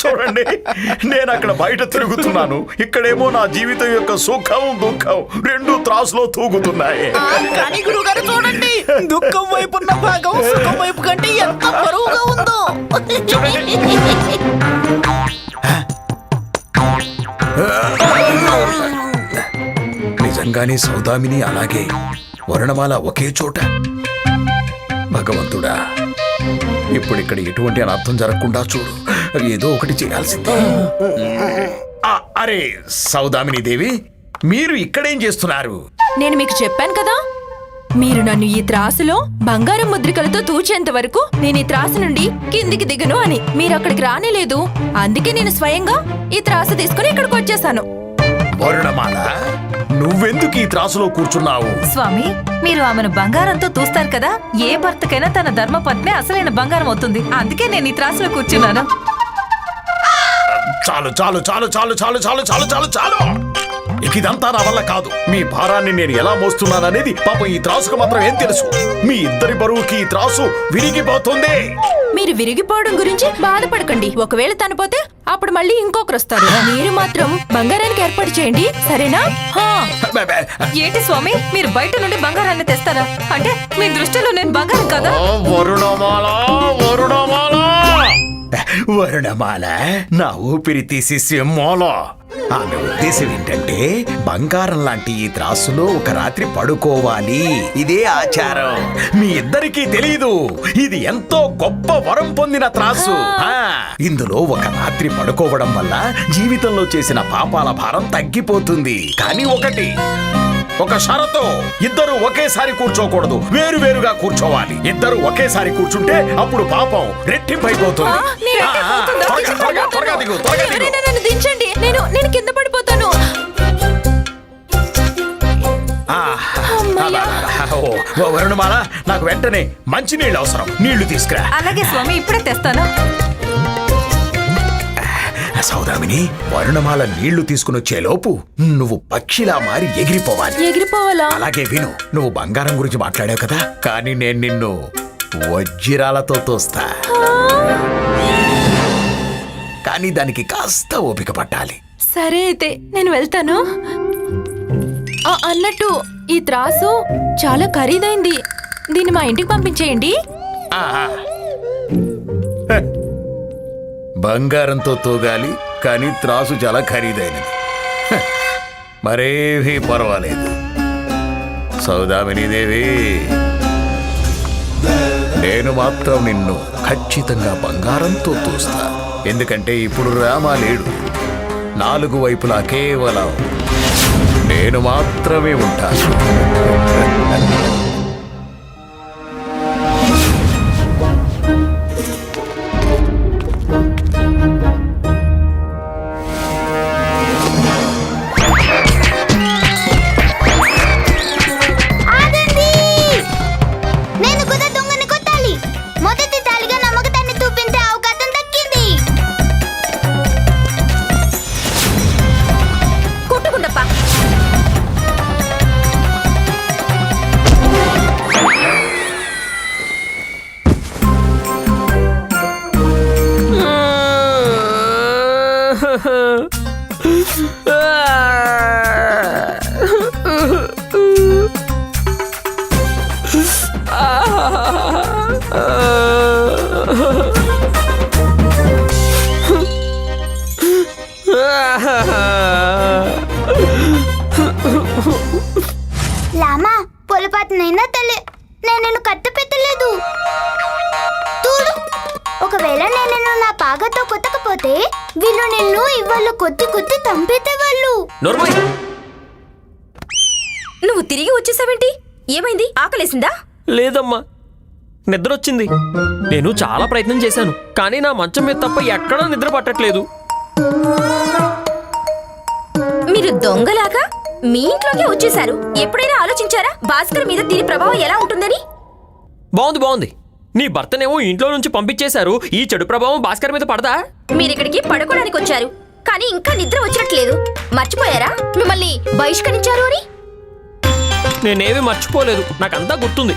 చూడండి నేను అక్కడ బయట తిరుగుతున్నాను. ఇక్కడేమో నా జీవితం యొక్క సుఖం దుఃఖం రెండు త్రాసులో తూగుతున్నాయి. ఆ, కానీ గురుగారు చూడండి దుఃఖం వైపు ఉన్న భాగం సుఖం వైపు కంటే ఎంత బరువుగా ఉందో. నిజంగానే సౌదామిని అలాగే వరుణమాల ఒకే చోట. భగవంతుడా ఇప్పుడు ఇక్కడ ఎటువంటి అనర్థం జరగకుండా చూడు. ఏదో ఒకటి చేయాల్సిందే. ఆ, అరే సౌదామిని దేవి మీరు ఇక్కడేం చేస్తున్నారు? నేను మీకు చెప్పాను కదా మీరు నన్ను ఈ త్రాసులో బంగారం ముద్రికలతో తూచేంత వరకు నేను ఈ త్రాసు నుండి కిందికి దిగను అని. మీరు అక్కడికి రానేలేదు. అందుకే నేను స్వయంగా ఈ త్రాసు తీసుకుని ఇక్కడికి వచ్చేసాను. వరుణమాల నువ్వెందుకు ఈ త్రాసులో కూర్చున్నావు? స్వామి మీరు ఆమెను బంగారంతో చూస్తారు కదా ఏ భర్తకైనా తన ధర్మపత్ని అసలైన బంగారం అవుతుంది. అందుకే నేను ఈ త్రాసులో కూర్చున్నాను. చాలు చాలు చాలు చాలు చాలు చాలు చాలు చాలు చాలు. ఇక ఇదంతా నా వల్ల కాదు. మీ భారాన్ని నేను ఎలా మోస్తున్నాననేది పాపం ఈ త్రాసుకు మాత్రం ఏం తెలుసు. మీ ఇద్దరి బరువుకి ఈ త్రాసు విరిగిపోతుంది. మీరు విరిగిపోవడం గురించి బాధపడకండి. ఒకవేళ తను పోతే అప్పుడు మళ్ళీ ఇంకొకరు వస్తారు. మీరు మాత్రం బంగారానికి ఏర్పాటు చేయండి. సరేనా? హా. ఏంటి స్వామి? మీరు బయట నుండి బంగారాన్ని తెస్తారా? అంటే మీ దృష్టిలో నేను బంగారం కదా? ఓ, వరుణమాల. వరుణమాల వరుణమాల నా ఊపిరి తీసి సింహంలో ఆమె ఉద్దేశం ఏంటంటే బంగారం లాంటి ఈ త్రాసులో ఒక రాత్రి పడుకోవాలి. ఇదే ఆచారం. మీ ఇద్దరికీ తెలియదు ఇది ఎంతో గొప్ప వరం పొందిన త్రాసు. ఆ, ఇందులో ఒక రాత్రి పడుకోవడం వల్ల జీవితంలో చేసిన పాపాల భారం తగ్గిపోతుంది. కానీ ఒకటి ఒక షరతు. ఇద్దరు ఒకేసారి కూర్చోకూడదు. వేరు వేరుగా కూర్చోవాలి. ఇద్దరు ఒకేసారి కూర్చుంటే అప్పుడు పాపం రెట్టింపైపోతుంది. త్వరగా, దిగు, త్వరగా దిగు. నన్ను దించండి. నేను నేను కింద పడిపోతాను. ఆ, అమ్మయ్య. ఓ, ఓ, వరుణమాల నాకు వెంటనే మంచి నీళ్ళు అవసరం. నీళ్ళు తీసుకురా. అలాగే స్వామి ఇప్పుడే తెస్తాను. సౌదామిని వరుణమాల నీళ్ళు తీసుకుని వచ్చే లోపు నువ్వు పక్షిలా మారి ఎగిరిపోవాలి. ఎగిరిపోవాలా? అలాగే విను నువ్వు బంగారం గురించి మాట్లాడావు కదా? కానీ నేను నిన్ను వజ్రాలతో తోస్తా. కానీ దానికి కాస్త ఓపిక పట్టాలి. సరే అయితే నేను వెళ్తాను. ఆ, అన్నట్టు ఈ త్రాసు చాలా ఖరీదైంది. దీన్ని మా ఇంటికి పంపించేయండి. బంగారంతో తోగాలి కానీ త్రాసు చాలా ఖరీదైనది. హ. మరేమీ పర్వాలేదు. సౌదామినీదేవి నేను మాత్రం నిన్ను ఖచ్చితంగా బంగారంతో తోస్తా. ఎందుకంటే ఇప్పుడు రామ లేడు. నాలుగు వైపులా కేవలం నేను మాత్రమే ఉంటాను. ಲಾಮ ಪೊಲಪಾತನೈನ ತಲೆ ನಾನು ಕತ್ತು నా పాగతో కొట్టకపోతే వీళ్ళు నిన్ను ఇవాళ కొద్ది కొద్ది చంపేసేవాళ్ళు నోర్మోయ్ నువ్వు తిరిగి వచ్చేసావేంటి? ఏమైంది? ఆకలేసిందా? లేదమ్మా. నిద్ర వచ్చింది నేను చాలా ప్రయత్నం చేశాను కానీ నా మంచం మీద తప్ప ఎక్కడా నిద్ర పట్టట్లేదు. మీరు దొంగలాగా మీ ఇంట్లోకి వచ్చేసారు ఎప్పుడైనా ఆలోచించారా? భాస్కర్ మీద దీని ప్రభావం ఎలా ఉంటుందని? బాగుంది బాగుంది. నీ భర్తనేమో ఇంట్లో నుంచి పంపించేశారు. ఈ చెడు ప్రభావం భాస్కర్ మీద పడదా? మీరిక్కడికి పడుకోవడానికి వచ్చారు. కానీ ఇంకా నిద్ర వచ్చినట్లేదు. మర్చిపోయారా? మిమ్మల్ని బహిష్కరించారు అని? నేనేమీ మర్చిపోలేదు. నాకంతా గుర్తుంది.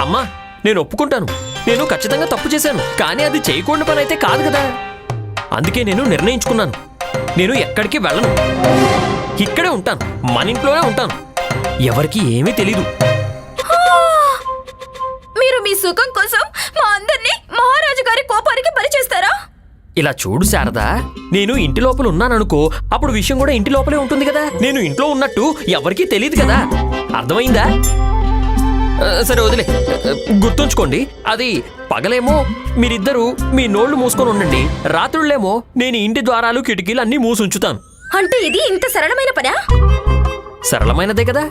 అమ్మా నేను ఒప్పుకుంటాను. నేను ఖచ్చితంగా తప్పు చేశాను. కానీ అది చేయకూడని పని అయితే కాదు కదా. అందుకే నేను నిర్ణయించుకున్నాను. నేను ఎక్కడికి వెళ్ళను. ఇక్కడే ఉంటాను. మన ఇంట్లోనే ఉంటాను. ఎవరికి ఏమీ తెలీదు. మీరు మీ సుఖం కోసం గారి కోపానికి బలి చేస్తారా? ఇలా చూడు శారదా. నేను ఇంటి లోపల ఉన్నాననుకో అప్పుడు విషయం కూడా ఇంటి లోపలే ఉంటుంది కదా. నేను ఇంట్లో ఉన్నట్టు ఎవరికీ తెలియదు కదా. అర్థమైందా? సరే వదిలే. గుర్తుంచుకోండి అది పగలేమో మీరిద్దరూ మీ నోళ్ళు మూసుకొని ఉండండి. రాత్రుళ్ళేమో నేను ఇంటి ద్వారాలు కిటికీలు అన్నీ మూసుంచుతాను. అంటే ఇది ఇంత సరళమైన పనా? సరళమైనదే కదా.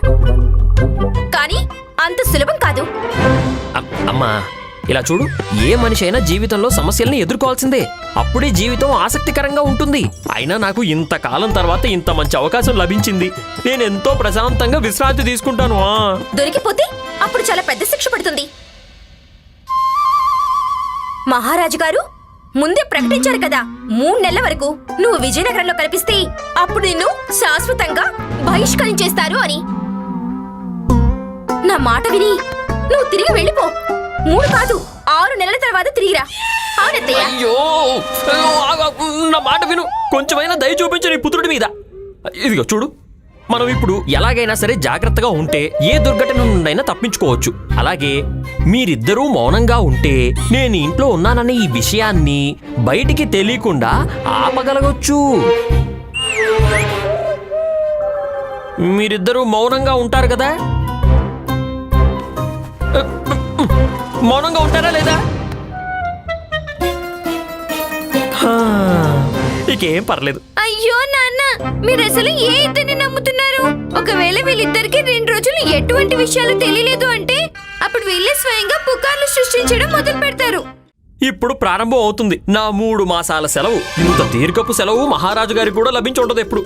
కానీ అంత సులభం కాదు. అమ్మా ఇలా చూడు ఏ మనిషి అయినా జీవితంలో సమస్యల్ని ఎదుర్కోవాల్సిందే. అప్పుడే జీవితం ఆసక్తికరంగా ఉంటుంది. అయినా నాకు ఇంతకాలం తర్వాత ఇంత మంచి అవకాశం లభించింది. నేను ఎంతో ప్రశాంతంగా విశ్రాంతి తీసుకుంటాను ఆ. దొరికిపోతే అప్పుడు చాలా పెద్ద శిక్ష పడుతుంది. మహారాజు గారు ముందే ప్రకటించారు కదా మూడు నెలల వరకు నువ్వు విజయనగరంలో కనిపిస్తే అప్పుడు నిన్ను శాశ్వతంగా బహిష్కరించేస్తారు అని. నా మాట విని నువ్వు తిరిగి వెళ్ళిపో. మూడు కాదు ఆరు నెలల తర్వాత తిరిగిరా. అవునత్తయ్య అయ్యో నా మాట విను. కొంచెమైనా దయ చూపించు నీ పుత్రుడి మీద. ఇదిగో చూడు. మనం ఇప్పుడు ఎలాగైనా సరే జాగ్రత్తగా ఉంటే ఏ దుర్ఘటన నుండైనా తప్పించుకోవచ్చు. అలాగే మీరిద్దరూ మౌనంగా ఉంటే నేను ఇంట్లో ఉన్నాననే ఈ విషయాన్ని బయటికి తెలియకుండా ఆపగలగొచ్చు. మీరిద్దరూ మౌనంగా ఉంటారు కదా? మౌనంగా ఉంటారా లేదా? ఇకేం పర్లేదు. అయ్యో నాన్న మీరు అసలు ఏ ఇద్దరిని నమ్ముతున్నారు? ఒకవేళ వీళ్ళిద్దరికి రెండు రోజులు ఎటువంటి విషయాలు తెలియలేదు అంటే అప్పుడు వీళ్ళే స్వయంగా పుకార్లు సృష్టించడం మొదలు పెడతారు. ఇప్పుడు ప్రారంభం అవుతుంది. నా మూడు మాసాల సెలవు ఇంత దీర్ఘపు సెలవు మహారాజు గారికి కూడా లభించి ఉండదు ఎప్పుడు.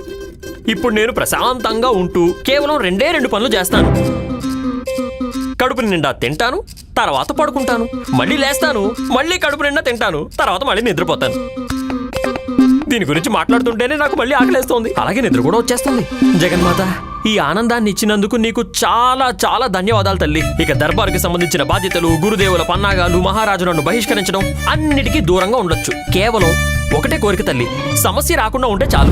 ఇప్పుడు నేను ప్రశాంతంగా ఉంటూ కేవలం రెండే రెండు పనులు చేస్తాను. కడుపు నిండా తింటాను తర్వాత పడుకుంటాను. మళ్ళీ లేస్తాను. మళ్ళీ కడుపు నిండా తింటాను. తర్వాత మళ్ళీ నిద్రపోతాను. దీని గురించి మాట్లాడుతుంటేనే నాకు మళ్ళీ ఆకలేస్తోంది. అలాగే నిద్ర కూడా వచ్చేస్తుంది. జగన్మాత ఈ ఆనందాన్ని ఇచ్చినందుకు నీకు చాలా చాలా ధన్యవాదాలు తల్లి. ఇక దర్బార్కి సంబంధించిన బాధ్యతలు గురుదేవుల పన్నాగాలు మహారాజు నన్ను బహిష్కరించడం అన్నిటికీ దూరంగా ఉండొచ్చు. కేవలం ఒకటే కోరిక తల్లి. సమస్య రాకుండా ఉంటే చాలు.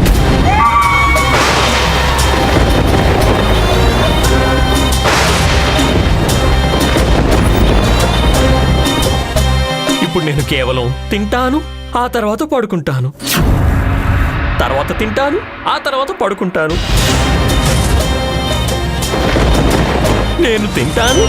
ఇప్పుడు నేను కేవలం తింటాను ఆ తర్వాత పడుకుంటాను. తర్వాత తింటాను ఆ తర్వాత పడుకుంటాను. నేను తింటాను.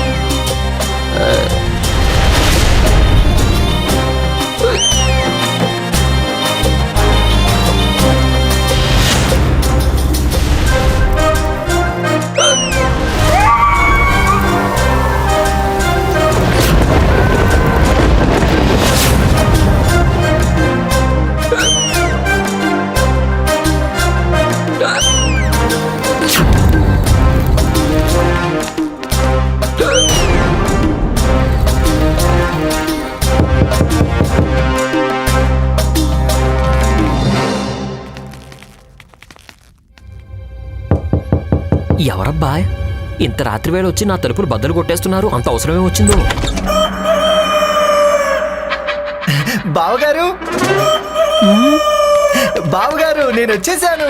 ఎవరబ్బా ఇంత రాత్రి వేళ వచ్చి నా తలుపులు బద్దలు కొట్టేస్తున్నారు. అంత అవసరమే వచ్చిందో? బావగారు? బావగారు నేను వచ్చేసాను.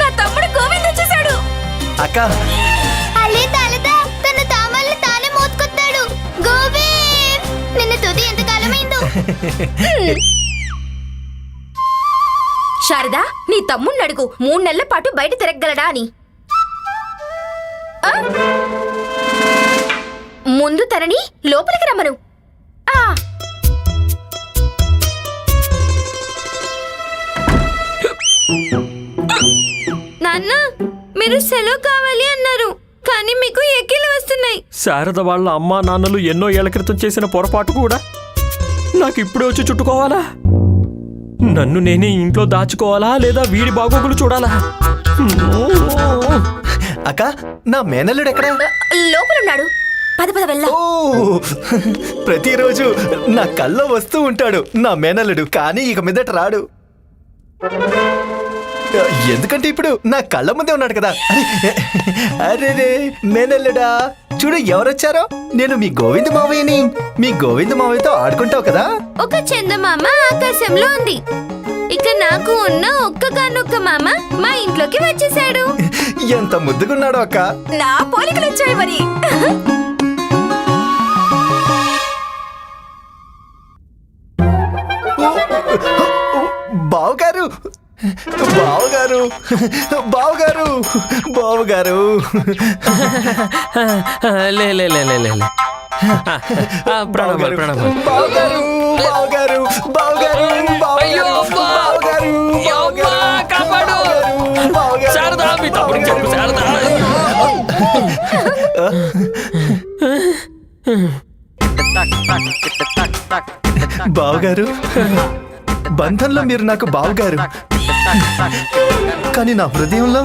నా తమ్ముడు గోవింద్ వచ్చేసాడు. అక్క. అలే తాలదా తన తామల్ని తానే మోసుకొస్తాడు గోవింద్ నిన్న తుది ఎంత కాలమైందో శారదా నీ తమ్ముణ్ణి అడుగు మూడు నెలల పాటు బయట తిరగలడా అని. ముందు తనని లోపలికి రమ్మను. నాన్న మీరు సెలవు కావాలి అన్నారు కానీ మీకు ఎక్కిలు వస్తున్నాయి. శారద వాళ్ళ అమ్మా నాన్నలు ఎన్నో ఏళ్ళ క్రితం చేసిన పొరపాటు కూడా నాకు ఇప్పుడే వచ్చి చుట్టుకోవాలా? నన్ను నేనే ఇంట్లో దాచుకోవాలా లేదా వీడి బాగోగులు చూడాలా? అక్క నా మేనల్లుడు ఎక్కడ? లోపలున్నాడు. పద పద వెళ్ళా ప్రతిరోజు నా కల్లో వస్తూ ఉంటాడు నా మేనల్లుడు కానీ ఇక మీదట రాడు. ఎందుకంటే ఇప్పుడు నా కళ్ళ ముందే ఉన్నాడు కదా. అరే అరే మేనల్లుడా. చూడు ఎవరొచ్చారో? నేను మీ గోవింద మావయ్యని. మీ గోవింద మావయ్యతో ఆడుకుంటావు కదా? ఒక చందమామ ఆకాశంలో ఉంది. ఇక నాకు ఉన్న ఒక్కగానొక్క మామ మా ఇంట్లోకి వచ్చేసాడు. ఎంత ముద్దుగున్నాడో అక్క. నా పోలికలు వచ్చాయి మరి. బావగారు బావగారు బావగారు లే లే లే లే లే లే. ఆ, ప్రణామాలు ప్రణామాలు బావగారు బావగారు బావగారు అయ్యో, అమ్మా! బావగారు అమ్మా, కాపాడు! బావగారు శారదా మీ తమ్ముడికి చెప్పు శారదా బావగారు బంధంలో మీరు నాకు బావగారు కానీ నా హృదయంలో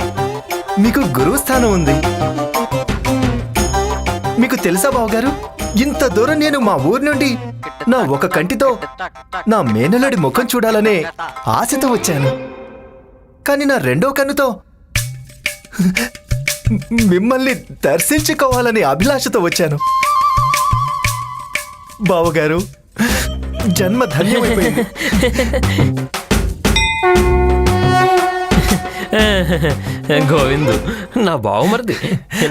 మీకు గురువు స్థానం ఉంది. మీకు తెలుసా బావగారు? ఇంత దూరం నేను మా ఊరి నుండి నా ఒక కంటితో నా మేనలుడి ముఖం చూడాలనే ఆశతో వచ్చాను. కానీ నా రెండో కన్నుతో మిమ్మల్ని దర్శించుకోవాలనే అభిలాషతో వచ్చాను. బావగారు జన్మ ధన్యమైపోయింది. గోవిందు నా బావమరిది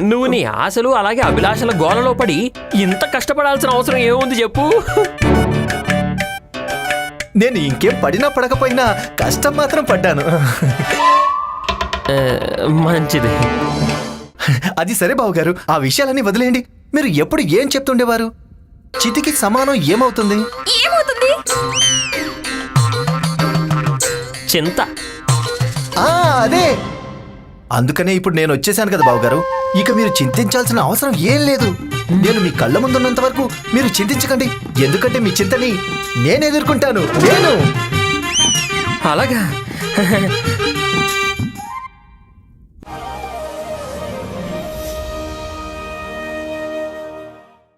నువ్వు నీ ఆశలు అలాగే అభిలాషల గోలలో పడి ఇంత కష్టపడాల్సిన అవసరం ఏముంది చెప్పు? నేను ఇంకేం పడినా పడకపోయినా కష్టం మాత్రం పడ్డాను. మంచిది. అది సరే బావగారు ఆ విషయాలన్నీ వదిలేయండి. మీరు ఎప్పుడు ఏం చెప్తుండేవారు? చితికి సమానం ఏమవుతుంది? ఏమవుతుంది? చింత. ఆ అదే. అందుకనే ఇప్పుడు నేను వచ్చేసాను కదా బావగారు. ఇక మీరు చింతించాల్సిన అవసరం ఏం లేదు. నేను మీ కళ్ళ ముందున్నంత వరకు మీరు చింతించకండి. ఎందుకంటే మీ చింతని నేను ఎదుర్కొంటాను. నేను. అలాగా.